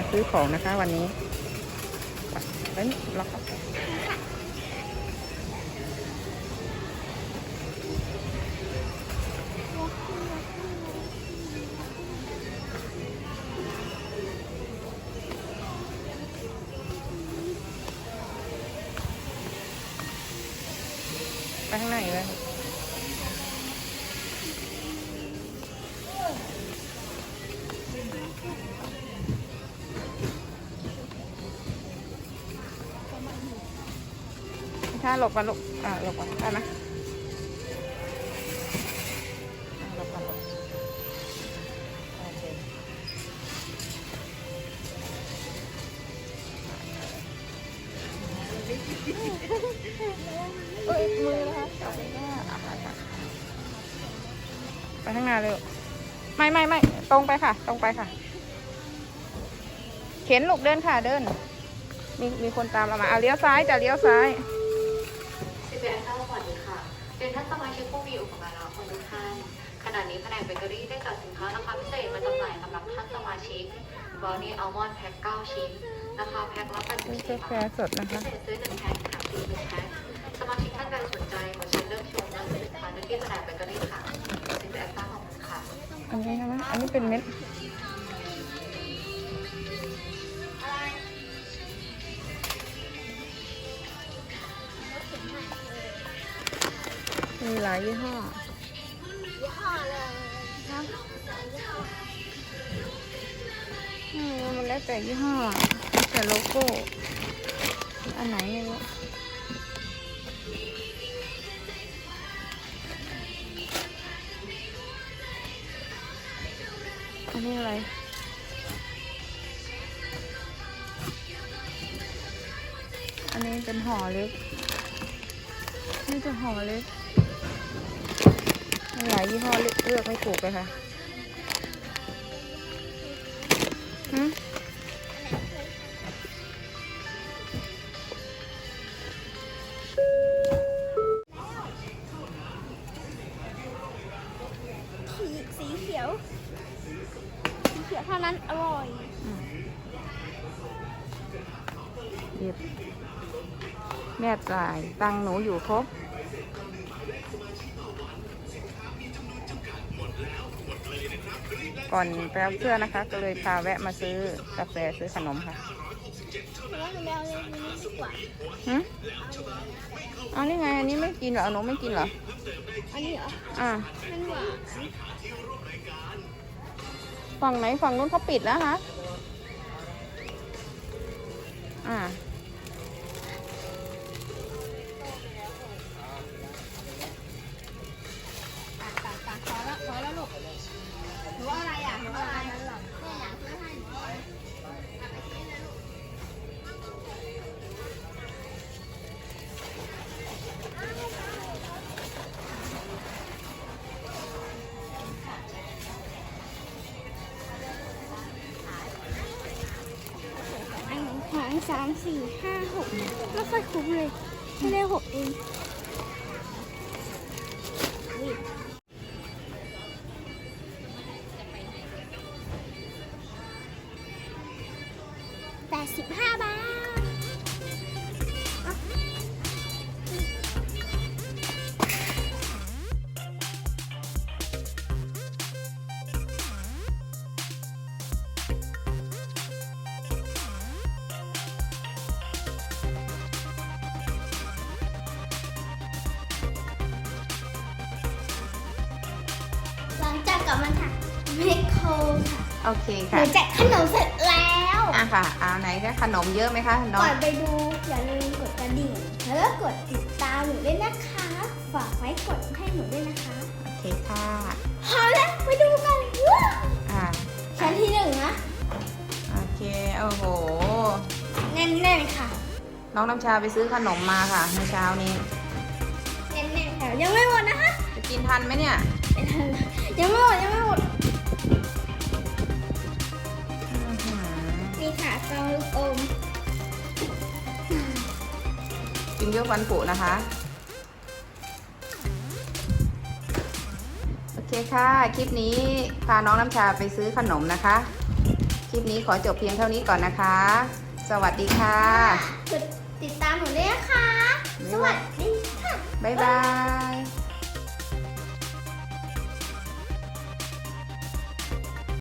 มาซื้อของนะคะวันนี้ไปเฮ้ยล็อกไปข้างในเลยาหลบกันลูกอ่าหลบกันได้ไหมอ่าหลบกันหลบโอเคเอ้ยมือนะคะจับไม่ได้อะไปค่ะไปข้างหน้าเลยไม่ไม่ไม่ตรงไปค่ะ ตรงไปค่ะ เข็นลูกเดินค่ะเดิน มีมีคนตามเรามาเอาเลี้ยวซ้ายจะเลี้ยวซ้าย ยนท่านสมาชิกผู้มีอุปการะคุณทุกท่าน ขณะนี้แผนกเบเกอรี่ได้จัดสินค้าราคาพิเศษมาจำหน่ายสำหรับท่านสมาชิกบราวนี่อัลมอนด์แพ็ค9ชิ้นราคาแพ็คละ84มีกาแฟบาทสดนะพิคะเศษซื้อหนึ่งแพ็คแถมฟรีหนึ่งแพ็คสมาชิกท่านใดสนใจขอเชิญเลือกชมและซื้อสินค้าได้ที่แผนกเบเกอรี่ค่ะสิบเอ็ดท่านขอบคุณค่ะอันนี้ใช่ไหมอันนี้เป็นเม็ด มีหลายยี่ห้อยี่ห้อเลยอืมมันแล้วแต่ยี่ห้อแล้วแต่โลโก้ อันไหนไม่รู้อันนี้อะไรอันนี้เป็นห่อเล็ก นี่จะห่อเล็กมี หลายยี่ห้อเลือกเลือกไม่ถูกเลยค่ะหืมสีสีเขียว สีเขียวเท่านั้นอร่อยหยิบแม่จ่ายตังค์หนูอยู่ครบ ก่อนไปเอาเสื้อนะคะ ก็เลยพาแวะมาซื้อกาแฟซื้อขนมค่ะหนูว่าหนูแมวเลยนี้ดีกว่าหืมเอานี่ไง อันนี้ไม่กินเหรอหนูไม่กินเหรอ อันนี้เหรอ อ่ามันหวานฝั่งไหนฝั่งนู้นเขาปิดนะคะอ่า สามสี่ห้าหกไม่ค่อยคุ้มเลยแค่ได้หกเองแปดสิบห้าบาท กกลับมาจากเมคโครค่ะโอเคหค่ะนูแจกขนมเสร็จแล้วอะค่ะเอาไหนก็ขนมเยอะไหมคะน้อก่งอนไปดูอย่าลืมกดกระดิ่งแล้วก็กดติดตามหนูด้วยนะคะฝากไว้กดให้หนูด้วยนะคะโอเคค่ะพอแล้วไปดูกันว้าวอ่าชั้นที่หนึ่งนะโอเคโอ้โห แน่นๆค่ะ น้องน้ำชาไปซื้อขนมมาค่ะเมื่อเช้านี้ แน่นๆค่ะยังไม่หมดนะคะ จะกินทันไหมเนี่ยไม่ทัน ยังไม่หมดยังไม่หมดอื้อหือนี่ค่ะซองลูกอมกินเยอะฟันผุนะคะ โอเคค่ะ คลิปนี้พาน้องน้ำชาไปซื้อขนมนะคะ คลิปนี้ขอจบเพียงเท่านี้ก่อนนะคะ สวัสดีค่ะกดติดตามหนูด้วยนะคะ สวัสดีค่ะ บ๊ายบาย